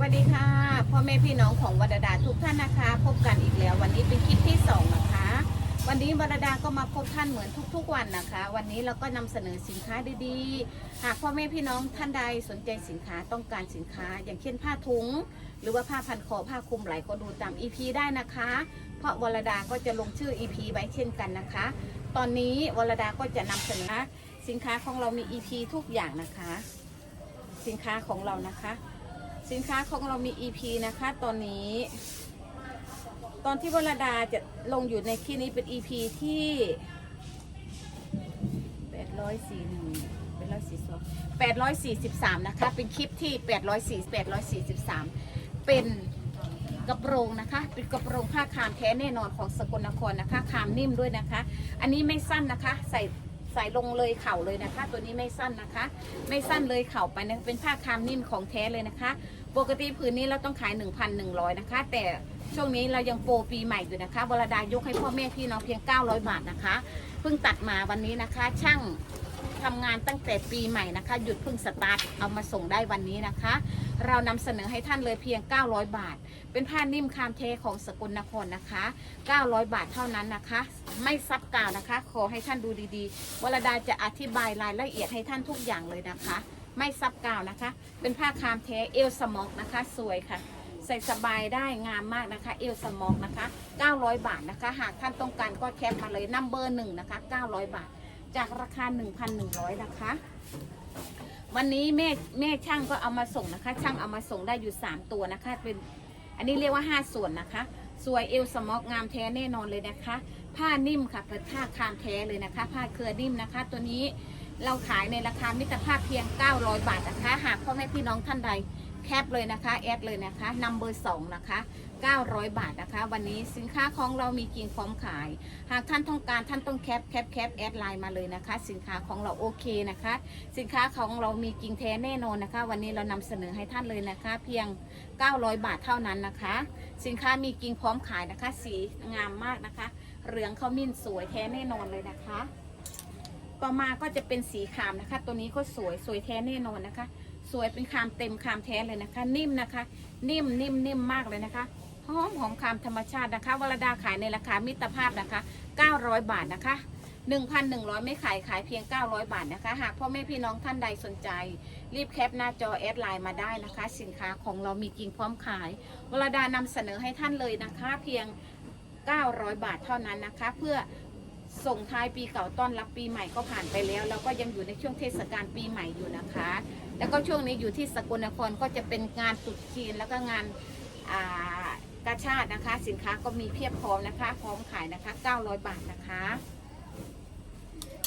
วัสดีค่ะพ่อแม่พี่น้องของวรดาทุกท่านนะคะ พบกันอีกแล้ว วันนี้เป็นคลิปที่สองนะคะ วันนี้วรดาก็มาพบท่านเหมือนทุกๆวันนะคะ วันนี้เราก็นำเสนอสินค้าดีๆ หากพ่อแม่พี่น้องท่านใดสนใจสินค้าต้องการสินค้า อย่างเช่นผ้าถุง หรือว่าผ้าพันคอผ้าคลุมไหลก็ดูตาม EP ได้นะคะ เพราะวรดาก็จะลงชื่อ EP ไว้เช่นกันนะคะ ตอนนี้วรดาก็จะนำเสนอสินค้าของเรามี EP ทุกอย่างนะคะ สินค้าของเรานะคะ สินค้าของเรามี EP นะคะตอนนี้ ตอนที่วรดาจะลงอยู่ในที่นี้เป็น EP ที่ 841 842 843 นะคะ เป็นคลิปที่804 843 เป็นกระโปรงนะคะ เป็นกระโปรงผ้าคามแท้แน่นอนของสกลนครนะคะ คามนิ่มด้วยนะคะ อันนี้ไม่สั้นนะคะ ใส่ ใส่ลงเลยเข่าเลยนะคะ ตัวนี้ไม่สั้นนะคะ ไม่สั้นเลยเข่าไปนะเป็นผ้าคามนิ่มของแท้เลยนะคะ ปกติผืนนี้เราต้องขาย 1,100 นะคะ แต่ช่วงนี้เรายังโปรปีใหม่อยู่นะคะบรดายกให้พ่อแม่พี่น้องเพียง 900 บาทนะคะ เพิ่งตัดมาวันนี้นะคะ ช่าง ทำงานตั้งแต่ปีใหม่นะคะ หยุดเพิ่งสตาร์ทเอามาส่งได้วันนี้นะคะ เรานำเสนอให้ท่านเลยเพียง 900 บาท เป็นผ้านิ่มคามเทของสกลนครนะคะ 900 บาทเท่านั้นนะคะ ไม่ซับกาวนะคะ ขอให้ท่านดูดีๆวรดาจะอธิบายรายละเอียดให้ท่านทุกอย่างเลยนะคะ ไม่ซับกาวนะคะ เป็นผ้าคามเทเอลสมอกนะคะ สวยค่ะใส่สบายได้งามมากนะคะ เอลสมอกนะคะ 900 บาทนะคะ หากท่านต้องการก็แคปมาเลยนัมเบอร์หนึ่งนะคะ 900 บาท จากราคา 1,100 นะคะ วันนี้แม่แม่ช่างก็เอามาส่งนะคะ ช่างเอามาส่งได้อยู่ 3 ตัวนะคะ เป็นอันนี้เรียกว่า 5 ส่วนนะคะ สวยเอลสมอกงามแท้แน่นอนเลยนะคะ ผ้านิ่มค่ะเป็นผ้าคามแท้เลยนะคะ ผ้าเครือนิ่มนะคะ ตัวนี้เราขายในราคามิตรภาพเพียง 900 บาทนะคะ หากพ่อแม่พี่น้องท่านใด แคปเลยนะคะแอดเลยนะคะนัมเบอร์สองนะคะ900 บาทนะคะ วันนี้สินค้าของเรามีกิ่งพร้อมขาย หากท่านต้องการท่านต้องแคปแคปแคปแอดไลน์มาเลยนะคะ สินค้าของเราโอเคนะคะ สินค้าของเรามีกิ่งแท้แน่นอนนะคะ วันนี้เรานำเสนอให้ท่านเลยนะคะ เพียง 900 บาทเท่านั้นนะคะ สินค้ามีกิ่งพร้อมขายนะคะ สีงามมากนะคะ เหลืองขมิ้นสวยแท้แน่นอนเลยนะคะ ต่อมาก็จะเป็นสีครามนะคะ ตัวนี้ก็สวยสวยแท้แน่นอนนะคะ สวยเป็นคามเต็มคามแท้เลยนะคะ นิ่มนะคะ นิ่มนิ่มนิ่มมากเลยนะคะหอมหอมคามธรรมชาตินะคะวรดาขายในราคามิตรภาพนะคะ 900 บาทนะคะ 1,100 ไม่ขายขายเพียง 900 บาทนะคะ หากพ่อแม่พี่น้องท่านใดสนใจ รีบแคปหน้าจอแอดไลน์มาได้นะคะ สินค้าของเรามีจริงพร้อมขาย วรดานำเสนอให้ท่านเลยนะคะ เพียง 900 บาทเท่านั้นนะคะ เพื่อส่งท้ายปีเก่าต้อนรับปีใหม่ก็ผ่านไปแล้ว แล้วก็ยังอยู่ในช่วงเทศกาลปีใหม่อยู่นะคะ แล้วก็ช่วงนี้อยู่ที่สกลนครก็จะเป็นงานตรุษจีนแล้วก็งานอ่ากาชาตินะคะ สินค้าก็มีเพียบพร้อมนะคะ พร้อมขายนะคะ 900 บาทนะคะ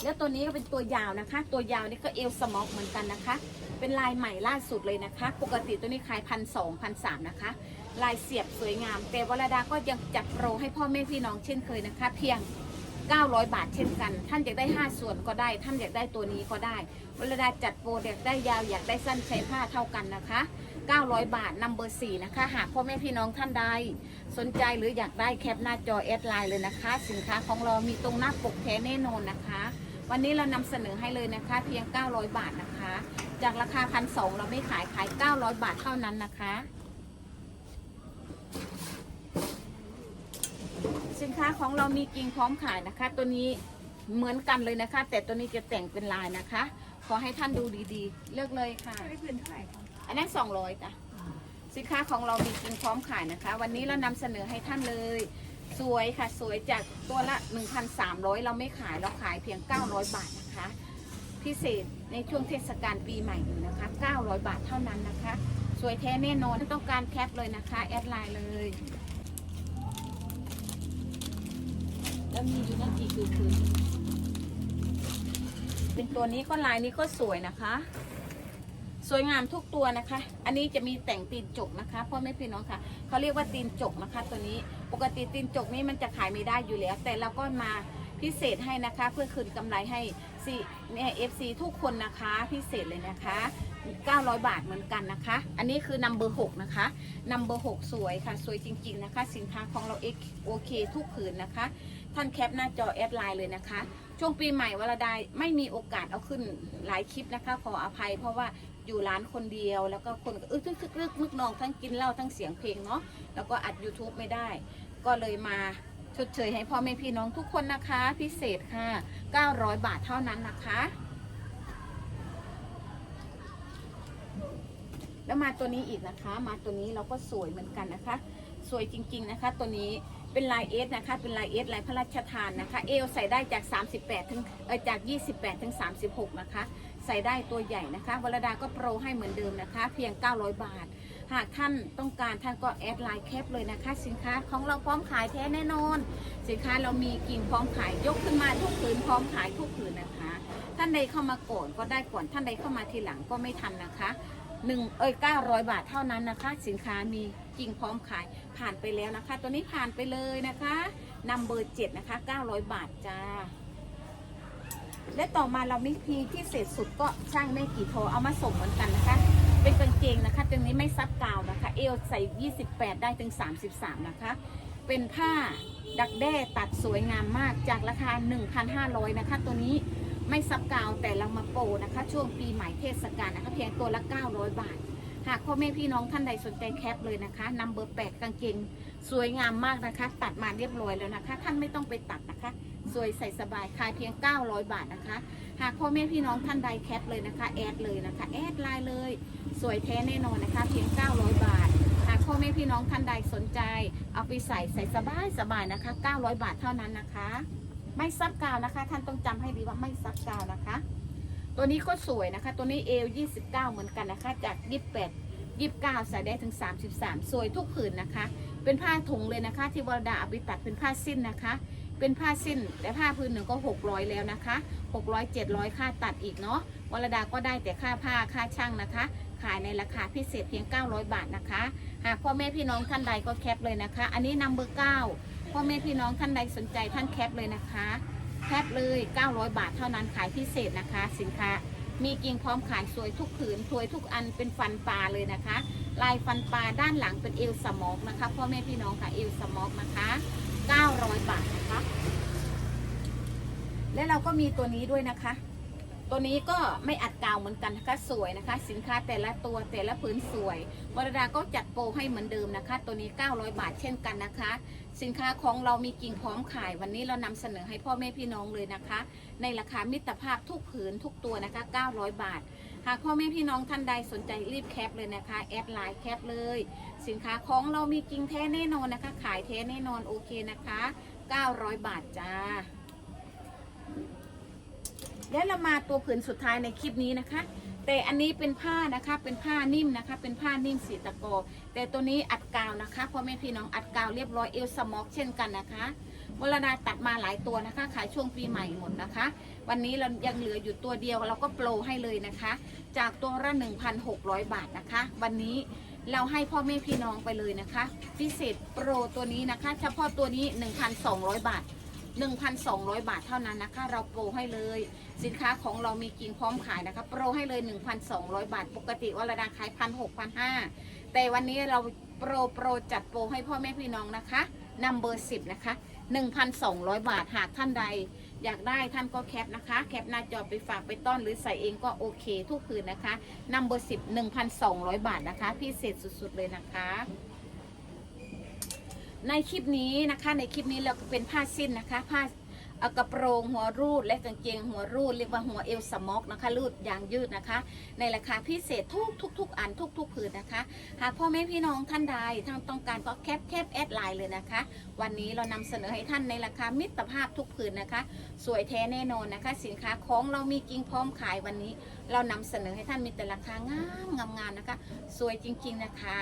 แล้วตัวนี้ก็เป็นตัวยาวนะคะ ตัวยาวนี่ก็เอลสมอกเหมือนกันนะคะ เป็นลายใหม่ล่าสุดเลยนะคะ ปกติตัวนี้ขายพันสองพันสามนะคะ ลายเสียบสวยงามแต่วรดาก็ยังจัดโปรให้พ่อแม่พี่น้องเช่นเคยนะคะ เพียง 900 บาทเช่นกัน ท่านอยากได้ 5 ส่วนก็ได้ ท่านอยากได้ตัวนี้ก็ได้เวรดาจัดโปรอยากได้ยาวอยากได้สั้นใช้ผ้าเท่ากันนะคะ 900 บาทนัมเบอร์4นะคะ หากพ่อแม่พี่น้องท่านใด สนใจหรืออยากได้แคปหน้าจอแอดไลน์เลยนะคะ สินค้าของเรามีตรงหน้าปกแท้แน่นอนนะคะ วันนี้เรานำเสนอให้เลยนะคะ เพียง 900 บาทนะคะ จากราคาพันสเราไม่ขายขาย 900 บาทเท่านั้นนะคะ สิน ค้าของเรามีกิ่งพร้อมขายนะคะ ตัวนี้เหมือนกันเลยนะคะ แต่ตัวนี้จะแต่งเป็นลายนะคะ ขอให้ท่านดูดีๆ เลือกเลยค่ะได้พื้นเท่าไหร่คะอันนั้น200จ้ะสินค้าของเรามีกิ่งพร้อมขายนะคะ วันนี้เรานำเสนอให้ท่านเลย สวยค่ะ สวยจากตัวละ 1,300 เราไม่ขายเราขายเพียง 900 บาทนะคะ พิเศษในช่วงเทศกาลปีใหม่อยู่นะคะ 900 บาทเท่านั้นนะคะ สวยแท้แน่นอนถ้าต้องการแคปเลยนะคะ แอดไลน์เลย แล้วมีอยู่นั่นอีกคือคือเป็นตัวนี้ก็ลายนี้ก็สวยนะคะ สวยงามทุกตัวนะคะ อันนี้จะมีแต่งตีนจกนะคะพ่อแม่พี่น้องค่ะเขาเรียกว่าตีนจกนะคะ ตัวนี้ปกติตีนจกนี้มันจะขายไม่ได้อยู่แล้ว แต่เราก็มาพิเศษให้นะคะเพื่อคืนกำไรให้ซีเนี่ยเอฟซีทุกคนนะคะพิเศษเลยนะคะ 900 บาทเหมือนกันนะคะ อันนี้คือนัมเบอร์หนะคะนัมเบอร์หสวยค่ะ สวยจริง ๆ นะคะ สินค้าของเราเอ็กโอเคทุกผืนนะคะ ท่านแคปหน้าจอแอดไลน์เลยนะคะ ช่วงปีใหม่วรดายไม่มีโอกาสเอาขึ้นหลายคลิปนะคะ ขออภัยเพราะว่าอยู่ร้านคนเดียว แล้วก็คนก็อึกทึกทึกลึกนึกนองทั้งกินเหล้าทั้งเสียงเพลงเนาะแล้วก็อัด YouTube ไม่ได้ ก็เลยมาชดเชยให้พ่อแม่พี่น้องทุกคนนะคะ พิเศษค่ะ 900 บาทเท่านั้นนะคะ แล้วมาตัวนี้อีกนะคะ มาตัวนี้เราก็สวยเหมือนกันนะคะ สวยจริง ๆ นะคะ ตัวนี้ เป็นลายเอสนะคะ เป็นลายเอสลายพระราชทานนะคะ เอวใส่ได้จาก 38ถึงเออจาก 28ถึง36 นะคะ ใส่ได้ตัวใหญ่นะคะวรดาก็โปรให้เหมือนเดิมนะคะ เพียง 900 บาท หากท่านต้องการท่านก็แอดไลน์แคปเลยนะคะ สินค้าของเราพร้อมขายแท้แน่นอน สินค้าเรามีกิ่งพร้อมขายยกขึ้นมาทุกผืนพร้อมขายทุกผืนนะคะ ท่านใดเข้ามาก่อนก็ได้ก่อนท่านใดเข้ามาทีหลังก็ไม่ทันนะคะ หนึ่งเอ้ย900บาทเท่านั้นนะคะ สินค้ามีกิ่งพร้อมขายผ่านไปแล้วนะคะ ตัวนี้ผ่านไปเลยนะคะนำเบอร์เจ็ดนะคะ900บาทจ้าและต่อมาเรามีพีที่เศษสุดก็ช่างไม่กี่โทเอามาส่งเหมือนกันนะคะ เป็นกางเกงนะคะตรงนี้ไม่ซับกาวนะคะ เอวใส่ 28 ได้ถึง 33 นะคะ เป็นผ้าดักแด้ตัดสวยงามมากจากราคา 1,500 นะคะ ตัวนี้ ไม่ซับกาวแต่เรามาโปรนะคะ ช่วงปีใหม่เทศกาลนะคะเพียงตัวละ 900 บาท หากพ่อแม่พี่น้องท่านใดสนใจแคปเลยนะคะนำเบอร์ 8 กางเกงสวยงามมากนะคะ ตัดมาเรียบร้อยแล้วนะคะ ท่านไม่ต้องไปตัดนะคะ สวยใส่สบายขายเพียง 900 บาทนะคะ หากพ่อแม่พี่น้องท่านใดแคปเลยนะคะแอดเลยนะคะแอดไลน์เลย สวยแท้แน่นอนนะคะ เพียง 900 บาทหากพ่อแม่พี่น้องท่านใดสนใจ เอาไปใส่ใส่สบายสบายนะคะ 900 บาทเท่านั้นนะคะ ไม่ซับกาวนะคะ ท่านต้องจำให้ดีว่าไม่ซับกาวนะคะ ตัวนี้ก็สวยนะคะ ตัวนี้เอว29 เหมือนกันนะคะ จาก28 29ใส่ได้ถึง 33 สวยทุกผืนนะคะ เป็นผ้าถุงเลยนะคะที่วรดาเอาไปตัดเป็นผ้าสิ้นนะคะ เป็นผ้าสิ้นแต่ผ้าพื้นหนึ่งก็ 600 แล้วนะคะ 600 700 ค่าตัดอีกเนาะวรดาก็ได้แต่ค่าผ้าค่าช่างนะคะ ขายในราคาพิเศษเพียง 900 บาทนะคะ หากพ่อแม่พี่น้องท่านใดก็แคปเลยนะคะ อันนี้นำเบอร์9 พ่อแม่พี่น้องท่านใดสนใจท่านแคปเลยนะคะแคปเลย 900 บาทเท่านั้นขายพิเศษนะคะ สินค้า มีกิ่งพร้อมขายสวยทุกผืนสวยทุกอันเป็นฟันปลาเลยนะคะ ลายฟันปลาด้านหลังเป็นเอวสมอกนะคะพ่อแม่พี่น้องค่ะเอวสมอกนะคะ 900 บาทนะคะ และเราก็มีตัวนี้ด้วยนะคะ ตัวนี้ก็ไม่อัดกาวเหมือนกันนะคะสวยนะคะ สินค้าแต่ละตัวแต่ละผืนสวย วรดาก็จัดโปรให้เหมือนเดิมนะคะ ตัวนี้ 900 บาทเช่นกันนะคะ สินค้าของเรามีกิ่งพร้อมขาย วันนี้เรานำเสนอให้พ่อแม่พี่น้องเลยนะคะ ในราคามิตรภาพทุกผืนทุกตัวนะคะ 900 บาท หากพ่อแม่พี่น้องท่านใดสนใจรีบแคปเลยนะคะแอดไลน์แคปเลย สินค้าของเรามีกิ่งแท้แน่นอนนะคะ ขายแท้แน่นอนโอเคนะคะ 900 บาทจ้า แล้วเรามาตัวผืนสุดท้ายในคลิปนี้นะคะ แต่อันนี้เป็นผ้านะคะ เป็นผ้านิ่มนะคะ เป็นผ้านิ่มสีตะกอแต่ตัวนี้อัดกาวนะคะพ่อแม่พี่น้องอัดกาวเรียบร้อยเอลสมอกเช่นกันนะคะวรนาตัดมาหลายตัวนะคะ ขายช่วงปีใหม่หมดนะคะ วันนี้เรายังเหลืออยู่ตัวเดียวเราก็โปรให้เลยนะคะ จากตัวละ 1,600 บาทนะคะ วันนี้เราให้พ่อแม่พี่น้องไปเลยนะคะ พิเศษโปรตัวนี้นะคะ เฉพาะตัวนี้ 1,200 บาท 1,200 บาทเท่านั้นนะคะ เราโปรให้เลย สินค้าของเรามีกิ่งพร้อมขายนะคะ โปรให้เลย 1,200 บาท ปกติว่าระดาขายพันหกพันห้าแต่วันนี้เราโปรโปรจัดโปรให้พ่อแม่พี่น้องนะคะนำเบอร์10นะคะ 1,200 บาทหากท่านใด อยากได้ท่านก็แคปนะคะ แคปหน้าจอไปฝากไปต้อนหรือใส่เองก็โอเคทุกคืนนะคะนำเบอร์10 1,200 บาทนะคะ พิเศษสุดๆเลยนะคะ ในคลิปนี้นะคะ ในคลิปนี้เราก็เป็นผ้าสิ้นนะคะ ผ้า กระโปรงหัวรูดและกางเกงหัวรูดเรียกว่าหัวเอวสมอกนะคะรูดยางยืดนะคะ ในราคาพิเศษทุกทุกทุกอันทุกทุกผืนนะคะ หากพ่อแม่พี่น้องท่านใดท่านต้องการก็แคปแคปแอดไลน์เลยนะคะ วันนี้เรานำเสนอให้ท่านในราคามิตรภาพทุกผืนนะคะ สวยแท้แน่นอนนะคะ สินค้าของเรามีกิ่งพร้อมขายวันนี้ เรานำเสนอให้ท่านมีแต่ราคางามงามงามนะคะ สวยจริง ๆนะคะ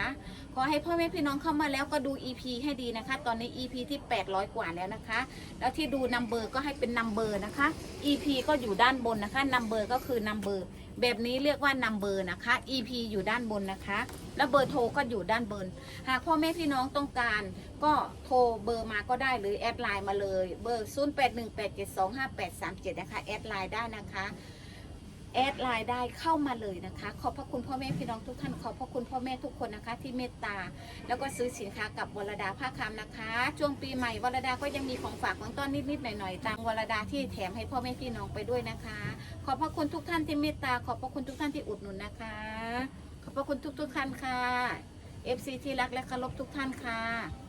ขอให้พ่อแม่พี่น้องเข้ามาแล้วก็ดู EP ให้ดีนะคะ ตอนนี้ EP ที่ 800 กว่าแล้วนะคะ แล้วที่ดูนัมเบอรร์ก็ให้เป็นนัมเบอร์นะคะ EP ก็อยู่ด้านบนนะคะนัมเบอร์ก็คือนัมเบอร์แบบนี้เรียกว่านัมเบอร์นะคะ EP อยู่ด้านบนนะคะ แล้วเบอร์โทรก็อยู่ด้านบน หากพ่อแม่พี่น้องต้องการ ก็โทรเบอร์มาก็ได้หรือแอดไลน์มาเลย เบอร์ 0818725837 นะคะแอดไลน์ได้นะคะ แอดไลน์ได้เข้ามาเลยนะคะ ขอบพระคุณพ่อแม่พี่น้องทุกท่านขอบพระคุณพ่อแม่ทุกคนนะคะ ที่เมตตา แล้วก็ซื้อสินค้ากับวรดาผ้าคำนะคะ ช่วงปีใหม่วรดาก็ยังมีของฝากของต้อนนิดๆหน่อยๆตามวรดาที่แถมให้พ่อแม่พี่น้องไปด้วยนะคะ ขอบพระคุณทุกท่านที่เมตตา ขอบพระคุณทุกท่านที่อุดหนุนนะคะ ขอบพระคุณทุกๆท่านค่ะ FC ที่รักและเคารพทุกท่านค่ะ